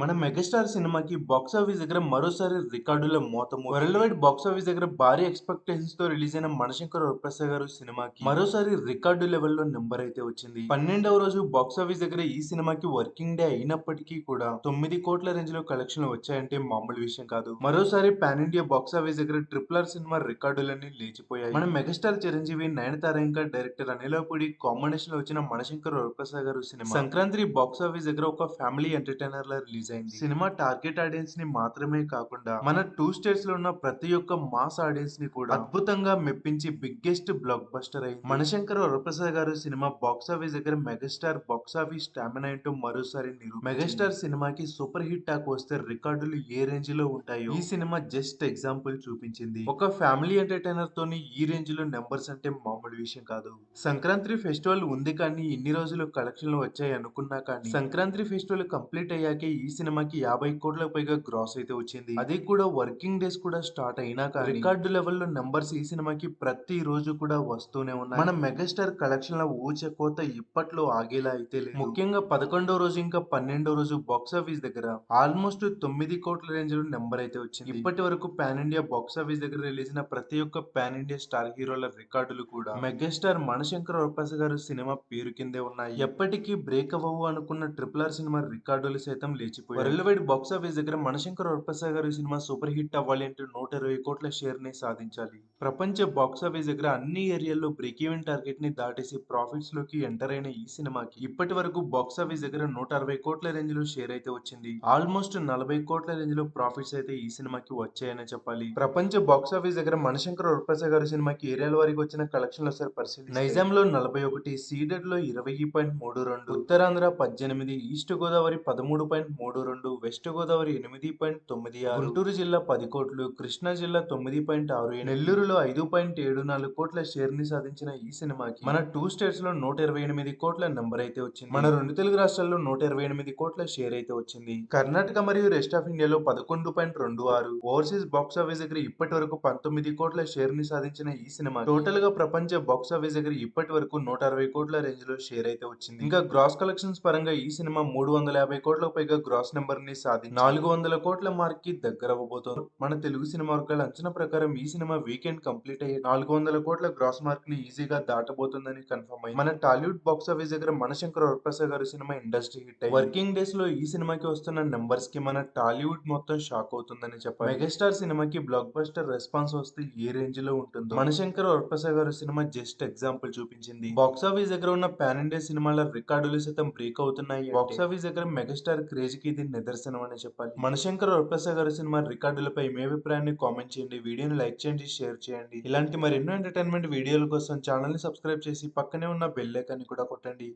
మన మెగాస్టార్ సినిమాకి box office దగ్గర మరోసారి రికార్డుల మోతము. వరల్డ్ వైడ్ బాక్స్ ఆఫీస్ దగ్గర భారీ ఎక్స్పెక్టేషన్స్తో రిలీజ్ అయిన మనశంకర్ వరప్రసాద్ గారు సినిమాకి మరోసారి రికార్డు లెవెల్లో నెంబర్ అయితే వచ్చింది. పన్నెండవ రోజు బాక్స్ ఆఫీస్ దగ్గర ఈ సినిమాకి వర్కింగ్ డే అయినప్పటికీ కూడా తొమ్మిది కోట్ల రేంజ్లో కలెక్షన్లు వచ్చాయంటే మామూలు విషయం కాదు. మరోసారి pan India box office triple triple ఆర్ సినిమా రికార్డులన్నీ లేచిపోయాయి. మన మెగాస్టార్ చిరంజీవి నయనతార ఇంకా డైరెక్టర్ అనిలపూడి కాంబినేషన్లో వచ్చిన మనశంకర్ వరప్రసాద్ గారు సినిమా. సంక్రాంతి బాక్స్ ఆఫీస్ దగ్గర ఒక ఫ్యామిలీ ఎంటర్టైనర్ లా రిలీజ్ అయింది. సినిమా టార్గెట్ ఆడియన్స్ని మాత్రమే కాకుండా మన టూ స్టేట్స్లో ఉన్న ప్రతి ఒక్క మాస్ ఆడియన్స్ని కూడా అద్భుతంగా మెప్పించి బిగ్గెస్ట్ బ్లాక్ బస్టర్ అయింది. మనశంకర్ వరప్రసాద్ గారు సినిమా బాక్స్ ఆఫీస్ దగ్గర మెగాస్టార్ బాక్స్ ఆఫీస్ స్టామినా ఏంటో మరోసారి మెగాస్టార్ సినిమాకి సూపర్ హిట్ టాక్ వస్తే రికార్డులు ఏ రేంజ్లో ఉంటాయో ఈ సినిమా జస్ట్ ఎగ్జాంపుల్ చూపించింది. ఒక ఫ్యామిలీ ఎంటర్టైనర్ తోని ఈ రేంజ్లో నెంబర్స్ అంటే మామూలు విషయం కాదు. సంక్రాంతి ఫెస్టివల్ ఉంది కానీ ఇన్ని రోజులు కలెక్షన్లు వచ్చాయి అనుకున్నా కానీ సంక్రాంతి ఫెస్టివల్ కంప్లీట్ అయ్యాకే ఈ సినిమాకి యాభై కోట్లకు పైగా గ్రాస్ అయితే వచ్చింది. అది కూడా వర్కింగ్ డేస్ కూడా స్టార్ట్ అయినాక రికార్డు లెవెల్లో నెంబర్స్ ఈ సినిమాకి ప్రతి రోజు కూడా వస్తూనే ఉన్నాయి. మన మెగాస్టార్ కలెక్షన్లో ఊచే కోత ఇప్పట్లో ఆగేలా అయితే లేదు. ముఖ్యంగా పదకొండో రోజు ఇంకా పన్నెండో రోజు బాక్స్ ఆఫీస్ దగ్గర ఆల్మోస్ట్ తొమ్మిది కోట్ల రేంజ్లో నెంబర్ అయితే వచ్చింది. ఇప్పటి వరకు పాన్ ఇండియా బాక్స్ ఆఫీస్ దగ్గర రిలీజ్ అయిన ప్రతి ఒక్క పాన్ ఇండియా స్టార్ హీరోల రికార్డులు కూడా మెగాస్టార్ మనశంకర్ వరప్రసాద్ గారు సినిమా పేరు కిందే ఉన్నాయి. ఎప్పటికీ బ్రేక్ అవ్వవు అనుకున్న ట్రిపుల్ ఆర్ సినిమా రికార్డులు సైతం లేచి లేచిపోయాయి వరల్డ్ బాక్స్ ఆఫీస్ దగ్గర మనశంకర్ వరప్రసాద్ గారి సినిమా సూపర్ హిట్ అవ్వాలి అంటే నూట ఇరవై కోట్ల షేర్ని సాధించాలి. ప్రపంచ బాక్స్ ఆఫీస్ దగ్గర అన్ని ఏరియాల్లో బ్రేక్ ఈవెన్ టార్గెట్ని దాటేసి ప్రాఫిట్స్లోకి ఎంటర్ అయిన ఈ సినిమాకి ఇప్పటి వరకు బాక్స్ ఆఫీస్ దగ్గర నూట అరవై కోట్ల రేంజ్లో షేర్ అయితే వచ్చింది. ఆల్మోస్ట్ నలభై కోట్ల రేంజ్లో ప్రాఫిట్స్ అయితే ఈ సినిమాకి వచ్చాయని చెప్పాలి. ప్రపంచ బాక్స్ ఆఫీస్ దగ్గర మనశంకర్ వరప్రసాద్ గారి సినిమాకి ఏరియాల వారికి వచ్చిన కలెక్షన్లు ఒకసారి పరిశీలి నైజాం లో నలభై ఒకటి సీడెడ్లో ఇరవై పాయింట్ మూడు రెండు ఉత్తరాంధ్ర పద్దెనిమిది ఈస్ట్ గోదావరి పదమూడు పాయింట్ మూడు రెండు వెస్ట్ గోదావరి ఎనిమిది పాయింట్ తొమ్మిది ఆరు గుంటూరు జిల్లా పది కోట్లు కృష్ణా జిల్లా తొమ్మిది పాయింట్ ఆరు నెల్లూరులో ఐదు పాయింట్ ఏడు నాలుగు కోట్ల షేర్ని సాధించిన ఈ సినిమాకి మన టూ స్టేట్స్లో నూట ఇరవై ఎనిమిది కోట్ల నెంబర్ అయితే వచ్చింది. మన రెండు తెలుగు రాష్ట్రాల్లో నూట ఇరవై ఎనిమిది కోట్ల షేర్ అయితే వచ్చింది. కర్ణాటక మరియు రెస్ట్ ఆఫ్ ఇండియాలో పదకొండు పాయింట్ రెండు ఆరు ఓవర్సీస్ బాక్స్ ఆఫీస్ దగ్గర ఇప్పటి వరకు పంతొమ్మిది కోట్ల షేర్ని సాధించిన ఈ సినిమా టోటల్గా ప్రపంచ బాక్స్ ఆఫీస్ దగ్గర ఇప్పటి వరకు నూట అరవై కోట్ల రేంజ్లో షేర్ అయితే వచ్చింది. ఇంకా గ్రాస్ కలెక్షన్స్ పరంగా ఈ సినిమా మూడు వందల యాభై కోట్లకు పైగా గ్రాస్ నెంబర్ని సాధించి నాలుగు వందల కోట్ల మార్క్కి దగ్గర అవ్వబోతోంది మన తెలుగు సినిమా వర్గాల అంచనా ప్రకారం ఈ సినిమా వీకెండ్ కంప్లీట్ అయ్యి నాలుగు వందల కోట్ల గ్రాస్ మార్క్ని ఈజీగా దాటబోతుందని కన్ఫర్మ్ అయింది. మన టాలీవుడ్ బాక్స్ ఆఫీస్ దగ్గర మనశంకర్ వరప్రసాద్ గారి సినిమా ఇండస్ట్రీ హిట్ అయ్యి వర్కింగ్ డేస్లో ఈ సినిమాకి వస్తున్న నెంబర్స్కి మన టాలీవుడ్ మొత్తం షాక్ అవుతుందని చెప్పాలి. మెగాస్టార్ సినిమాకి బ్లాక్ బస్టర్ రెస్పాన్స్ వస్తే ఏ రేంజ్లో ఉంటుందో? మనశంకర్ వరప్రసాద్ గారి సినిమా జస్ట్ ఎగ్జాంపుల్ చూపించింది. బాక్స్ ఆఫీస్ దగ్గర ఉన్న పాన్ ఇండియా సినిమాల రికార్డులు సైతం బ్రేక్ అవుతున్నాయి బాక్స్ ఆఫీస్ దగ్గర మెగాస్టార్ క్రేజ్కి ఇది నిదర్శనం అని చెప్పాలి. మనశంకర్ వరప్రసాద్ గారి సినిమా రికార్డులపై మీ అభిప్రాయాన్ని కామెంట్ చేయండి. వీడియోని లైక్ చేయండి షేర్ చేయండి. ఇలాంటి మరెన్నో ఎంటర్టైన్మెంట్ వీడియోల కోసం ఛానల్ని సబ్స్క్రైబ్ చేసి పక్కనే ఉన్న బెల్ ఐకాన్ని కూడా కొట్టండి.